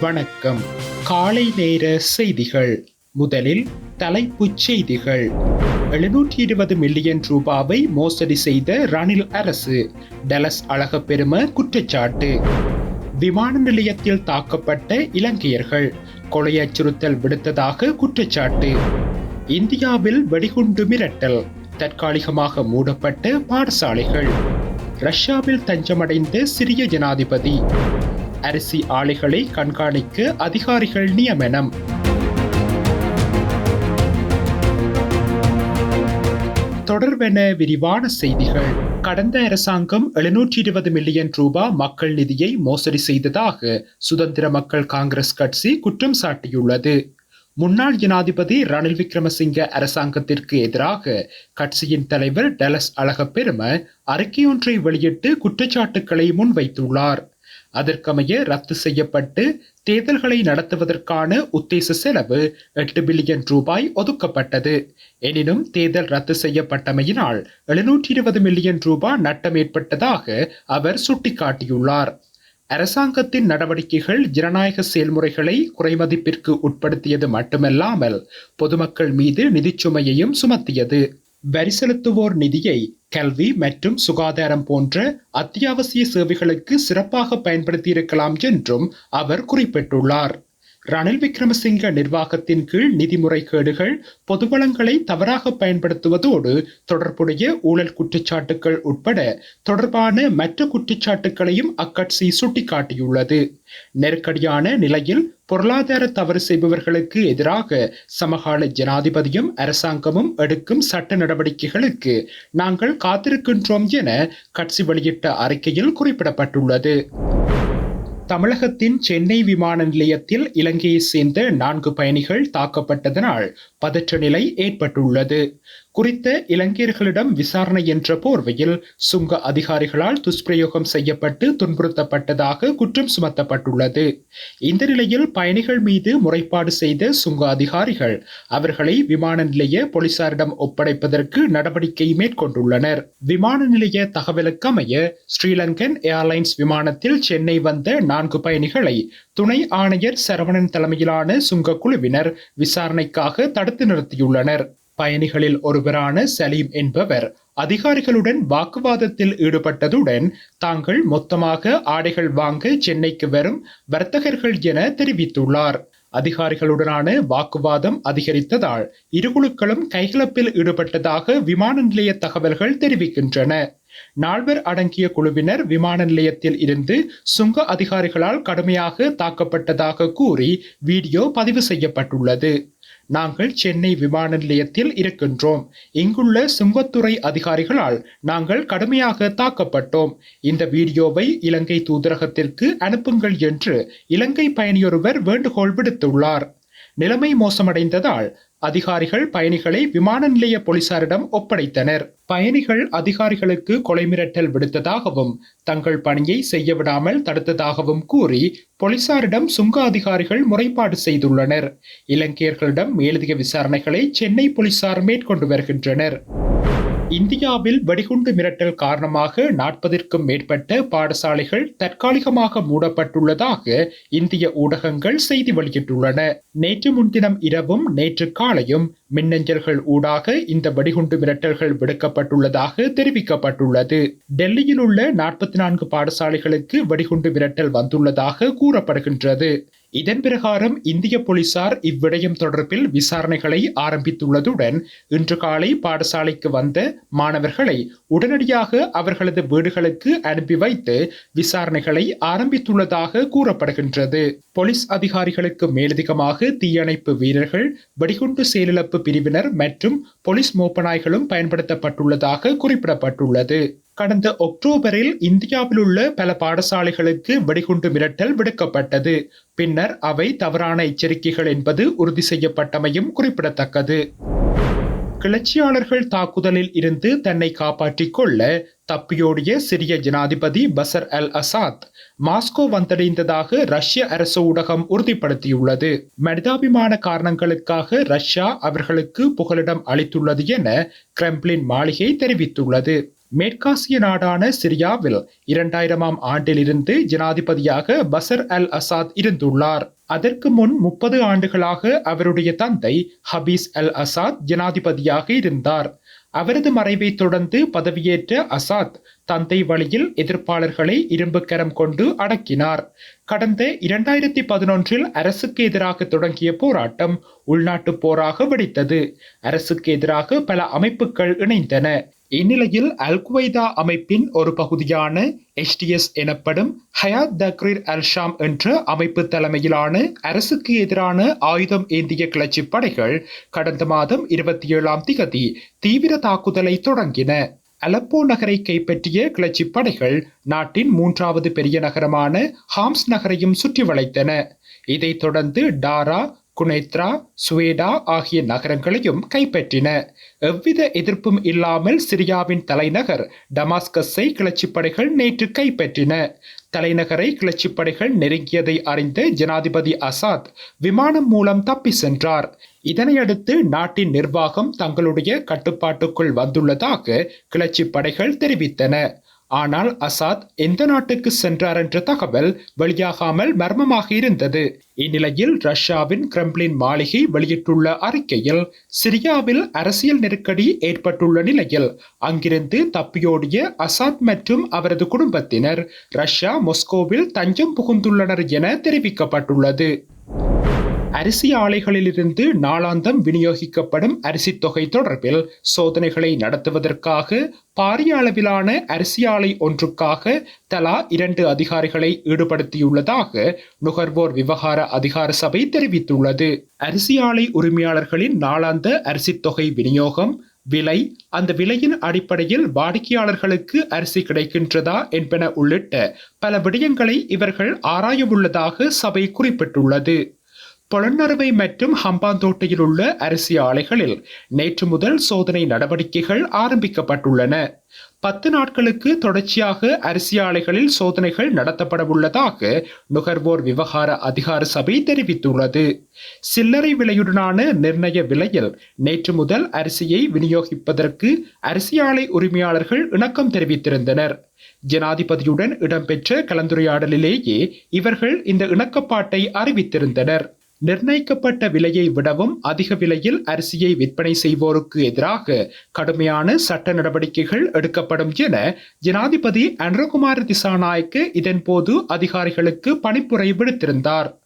வணக்கம். காலை நேர செய்திகள். முதலில் தலைப்புச் செய்திகள். எழுநூற்றி இருபது மில்லியன் ரூபாவை மோசடி செய்த ரணில் அரசு. டலஸ் அழகப்பெரும குற்றச்சாட்டு. விமான நிலையத்தில் தாக்கப்பட்ட இலங்கையர்கள். கொலை அச்சுறுத்தல் விடுத்ததாக குற்றச்சாட்டு. இந்தியாவில் வெடிகுண்டு மிரட்டல். தற்காலிகமாக மூடப்பட்ட பாடசாலைகள். ரஷ்யாவில் தஞ்சமடைந்த சிரிய ஜனாதிபதி. அரிசி ஆலைகளை கண்காணிக்க அதிகாரிகள் நியமனம். தொடர்பென விரிவான செய்திகள். கடந்த அரசாங்கம் எழுநூற்றி இருபது மில்லியன் ரூபாய் மக்கள் நிதியை மோசடி செய்ததாக சுதந்திர மக்கள் காங்கிரஸ் கட்சி குற்றம் சாட்டியுள்ளது. முன்னாள் ஜனாதிபதி ரணில் விக்ரமசிங்க அரசாங்கத்திற்கு எதிராக கட்சியின் தலைவர் டெலஸ் அழகப்பெரும அறிக்கையொன்றை வெளியிட்டு குற்றச்சாட்டுக்களை முன்வைத்துள்ளார். அதற்கமைய ரத்து செய்யப்பட்டு தேர்தல்களை நடத்துவதற்கான உத்தேச செலவு எட்டு பில்லியன் ரூபாய் ஒதுக்கப்பட்டது. எனினும் தேர்தல் ரத்து செய்யப்பட்டமையினால் எழுநூற்றி இருபது மில்லியன் ரூபாய் நட்டம் ஏற்பட்டதாக அவர் சுட்டிக்காட்டியுள்ளார். அரசாங்கத்தின் நடவடிக்கைகள் ஜனநாயக செயல்முறைகளை குறைமதிப்பிற்கு உட்படுத்தியது மட்டுமல்லாமல் பொதுமக்கள் மீது நிதிச்சுமையையும் சுமத்தியது. வரி செலுத்துவோர் நிதியை கல்வி மற்றும் சுகாதாரம் போன்ற அத்தியாவசிய சேவைகளுக்கு சிறப்பாக பயன்படுத்தியிருக்கலாம் என்றும் அவர் குறிப்பிட்டுள்ளார். ரணில் விக்ரமசிங்க நிர்வாகத்தின் கீழ் நிதி முறைகேடுகள் பொதுவளங்களை தவறாக பயன்படுத்துவதோடு தொடர்புடைய ஊழல் குற்றச்சாட்டுகள் உட்பட தொடர்பான மற்ற குற்றச்சாட்டுகளையும் அக்கட்சி சுட்டிக்காட்டியுள்ளது. நெருக்கடியான நிலையில் பொருளாதார தவறு செய்பவர்களுக்கு எதிராக சமகால ஜனாதிபதியும் அரசாங்கமும் எடுக்கும் சட்ட நடவடிக்கைகளுக்கு நாங்கள் காத்திருக்கின்றோம் என கட்சி வெளியிட்ட அறிக்கையில் குறிப்பிடப்பட்டுள்ளது. தமிழகத்தின் சென்னை விமான நிலையத்தில் இலங்கையை சேர்ந்த நான்கு பயணிகள் தாக்கப்பட்டதனால் பதற்ற நிலை ஏற்பட்டுள்ளது. குறித்த இலங்கையர்களிடம் விசாரணை என்ற போர்வையில் சுங்க அதிகாரிகளால் துஷ்பிரயோகம் செய்யப்பட்டு துன்புறுத்தப்பட்டதாக குற்றம் சுமத்தப்பட்டுள்ளது. இந்த நிலையில் பயணிகள் மீது முறைப்பாடு செய்த சுங்க அதிகாரிகள் அவர்களை விமான நிலைய போலீசாரிடம் ஒப்படைப்பதற்கு நடவடிக்கை மேற்கொண்டுள்ளனர். விமான நிலைய தகவலுக்கமைய ஸ்ரீலங்கன் ஏர்லைன்ஸ் விமானத்தில் சென்னை வந்த நான்கு பயணிகளை துணை ஆணையர் சரவணன் தலைமையிலான சுங்கக்குழுவினர் விசாரணைக்காக தடுத்து நிறுத்தியுள்ளனர். பயணிகளில் ஒருவரான சலீம் என்பவர் அதிகாரிகளுடன் வாக்குவாதத்தில் ஈடுபட்டதுடன் தாங்கள் மொத்தமாக ஆடைகள் வாங்க சென்னைக்கு வரும் வர்த்தகர்கள் என தெரிவித்துள்ளார். அதிகாரிகளுடனான வாக்குவாதம் அதிகரித்ததால் இருகுழுக்களும் கைகலப்பில் ஈடுபட்டதாக விமான நிலைய தகவல்கள் தெரிவிக்கின்றன. நால்வர் அடங்கிய குழுவினர் விமான நிலையத்தில் இருந்து சுங்க அதிகாரிகளால் கடுமையாக தாக்கப்பட்டதாக கூறி வீடியோ பதிவு செய்யப்பட்டுள்ளது. நாங்கள் சென்னை விமான நிலையத்தில் இருக்கின்றோம். இங்குள்ள சுங்கத்துறை அதிகாரிகளால் நாங்கள் கடுமையாக தாக்கப்பட்டோம். இந்த வீடியோவை இலங்கை தூதரகத்திற்கு அனுப்புங்கள் என்று இலங்கை பயணியொருவர் வேண்டுகோள் விடுத்துள்ளார். நிலைமை மோசமடைந்ததால் அதிகாரிகள் பயணிகளை விமான நிலைய போலீசாரிடம் ஒப்படைத்தனர். பயணிகள் அதிகாரிகளுக்கு கொலை மிரட்டல் விடுத்ததாகவும் தங்கள் பணியை செய்ய விடாமல் தடுத்ததாகவும் கூறி போலீசாரிடம் சுங்க அதிகாரிகள் முறைப்பாடு செய்துள்ளனர். இலங்கையர்களிடம் மேலதிக விசாரணைகளை சென்னை போலீசார் மேற்கொண்டு வருகின்றனர். இந்தியாவில் வெடிகுண்டு மிரட்டல் காரணமாக நாற்பதிற்கும் மேற்பட்ட பாடசாலைகள் தற்காலிகமாக மூடப்பட்டுள்ளதாக இந்திய ஊடகங்கள் செய்தி வெளியிட்டுள்ளன. நேற்று முன்தினம் இரவும் நேற்று காலையும் மின்னஞ்சல்கள் ஊடாக இந்த வெடிகுண்டு மிரட்டல்கள் விடுக்கப்பட்டுள்ளதாக தெரிவிக்கப்பட்டுள்ளது. டெல்லியில் உள்ள நாற்பத்தி நான்கு பாடசாலைகளுக்கு வெடிகுண்டு மிரட்டல் வந்துள்ளதாக கூறப்படுகின்றது. இதன் பிரகாரம் இந்திய போலீசார் இவ்விடயம் தொடர்பில் விசாரணைகளை ஆரம்பித்துள்ளதுடன் இன்று காலை பாடசாலைக்கு வந்த மாணவர்களை உடனடியாக அவர்களது வீடுகளுக்கு அனுப்பி வைத்து விசாரணைகளை ஆரம்பித்துள்ளதாக கூறப்படுகின்றது. போலீஸ் அதிகாரிகளுக்கு மேலதிகமாக தீயணைப்பு வீரர்கள் வெடிகுண்டு செயலிழப்பு பிரிவினர் மற்றும் போலீஸ் மோப்பநாய்களும் பயன்படுத்தப்பட்டுள்ளதாக குறிப்பிடப்பட்டுள்ளது. கடந்த அக்டோபரில் இந்தியாவில் உள்ள பல பாடசாலைகளுக்கு வெடிகுண்டு மிரட்டல் விடுக்கப்பட்டது. பின்னர் அவை தவறான எச்சரிக்கைகள் என்பது உறுதி செய்யப்பட்டமையும் குறிப்பிடத்தக்கது. கிளர்ச்சியாளர்கள் தாக்குதலில் இருந்து தன்னை காப்பாற்றிக் கொள்ள தப்பியோடிய சிரிய ஜனாதிபதி பசர் அல் அசாத் மாஸ்கோ வந்தடைந்ததாக ரஷ்ய அரசு ஊடகம் உறுதிப்படுத்தியுள்ளது. மனிதாபிமான காரணங்களுக்காக ரஷ்யா அவர்களுக்கு புகலிடம் அளித்துள்ளது என கிரெம்ளின் மாளிகை தெரிவித்துள்ளது. மேற்காசிய நாடான சிரியாவில் இரண்டாயிரமாம் ஆண்டிலிருந்து ஜனாதிபதியாக பசர் அல் அசாத் இருந்துள்ளார். அதற்கு முன் முப்பது ஆண்டுகளாக அவருடைய தந்தை ஹபீஸ் அல் அசாத் ஜனாதிபதியாக இருந்தார். அவரது மறைவை தொடர்ந்து பதவியேற்ற அசாத் தந்தை வழியில் எதிர்ப்பாளர்களை இரும்பு கரம் கொண்டு அடக்கினார். கடந்த இரண்டாயிரத்தி பதினொன்றில் அரசுக்கு எதிராக தொடங்கிய போராட்டம் உள்நாட்டு போராக வெடித்தது. அரசுக்கு எதிராக பல அமைப்புகள் இணைந்தன. இந்நிலையில் அல் குவைதா அமைப்பின் ஒரு பகுதியான எஸ்டிஎஸ் எனப்படும் ஹயாத் தக்ரீர் அல் ஷாம் என்ற அமைப்பு தலைமையிலான அரசுக்கு எதிரான ஆயுதம் ஏந்திய கிளர்ச்சி படைகள் கடந்த மாதம் இருபத்தி ஏழாம் திகதி தீவிர தாக்குதலை தொடங்கின அலப்போ நகரை கைப்பற்றிய கிளர்ச்சி படைகள் நாட்டின் மூன்றாவது பெரிய நகரமான ஹாம்ஸ் நகரையும் சுற்றி வளைத்தன. இதைத் தொடர்ந்து டாரா குனேத்ரா சுவேடா ஆகிய நகரங்களையும் கைப்பற்றின. எவ்வித எதிர்ப்பும் இல்லாமல் சிரியாவின் தலைநகர் டமாஸ்கஸை கிளர்ச்சிப்படைகள் நேற்று கைப்பற்றின. தலைநகரை கிளர்ச்சிப்படைகள் நெருங்கியதை அறிந்த ஜனாதிபதி அசாத் விமானம் மூலம் தப்பி சென்றார். இதனையடுத்து நாட்டின் நிர்வாகம் தங்களுடைய கட்டுப்பாட்டுக்குள் வந்துள்ளதாக கிளர்ச்சிப்படைகள் தெரிவித்தன. ஆனால் அசாத் எந்த நாட்டுக்கு சென்றார் என்ற தகவல் வெளியாகாமல் மர்மமாக இருந்தது. இந்நிலையில் ரஷ்யாவின் கிரெம்ளின் மாளிகை வெளியிட்டுள்ள அறிக்கையில் சிரியாவில் அரசியல் நெருக்கடி ஏற்பட்டுள்ள நிலையில் அங்கிருந்து தப்பியோடிய அசாத் மற்றும் அவரது குடும்பத்தினர் ரஷ்யா மொஸ்கோவில் தஞ்சம் புகுந்துள்ளனர் என தெரிவிக்கப்பட்டுள்ளது. அரிசி ஆலைகளிலிருந்து நாளாந்தம் விநியோகிக்கப்படும் அரிசி தொகை தொடர்பில் சோதனைகளை நடத்துவதற்காக பாரிய அளவிலான அரிசி ஆலை ஒன்றுக்காக தலா இரண்டு அதிகாரிகளை ஈடுபடுத்தியுள்ளதாக நுகர்வோர் விவகார அதிகார சபை தெரிவித்துள்ளது. அரிசி ஆலை உரிமையாளர்களின் நாளாந்த அரிசி தொகை விநியோகம் விலை அந்த விலையின் அடிப்படையில் வாடிக்கையாளர்களுக்கு அரிசி கிடைக்கின்றதா என்பன உள்ளிட்ட பல விடயங்களை இவர்கள் ஆராயவுள்ளதாக சபை குறிப்பிட்டுள்ளது. பொலன்னறுவை மற்றும் ஹம்பாந்தோட்டையில் உள்ள அரிசி ஆலைகளில் நேற்று முதல் சோதனை நடவடிக்கைகள் ஆரம்பிக்கப்பட்டுள்ளன. பத்து நாட்களுக்கு தொடர்ச்சியாக அரிசி ஆலைகளில் சோதனைகள் நடத்தப்பட உள்ளதாக நுகர்வோர் விவகார அதிகார சபை தெரிவித்துள்ளது. சில்லறை விலையுடனான நிர்ணய விலையில் நேற்று முதல் அரிசியை விநியோகிப்பதற்கு அரிசி ஆலை உரிமையாளர்கள் இணக்கம் தெரிவித்திருந்தனர். ஜனாதிபதியுடன் இடம்பெற்ற கலந்துரையாடலிலேயே இவர்கள் இந்த இணக்கப்பாட்டை அறிவித்திருந்தனர். நிர்ணயிக்கப்பட்ட விலையை விடவும் அதிக விலையில் அரிசியை விற்பனை செய்வோருக்கு எதிராக கடுமையான சட்ட நடவடிக்கைகள் எடுக்கப்படும் என ஜனாதிபதி அன்றகுமார் திசாநாயக்கு இதன்போது அதிகாரிகளுக்கு பணிப்புரை விடுத்திருந்தார்.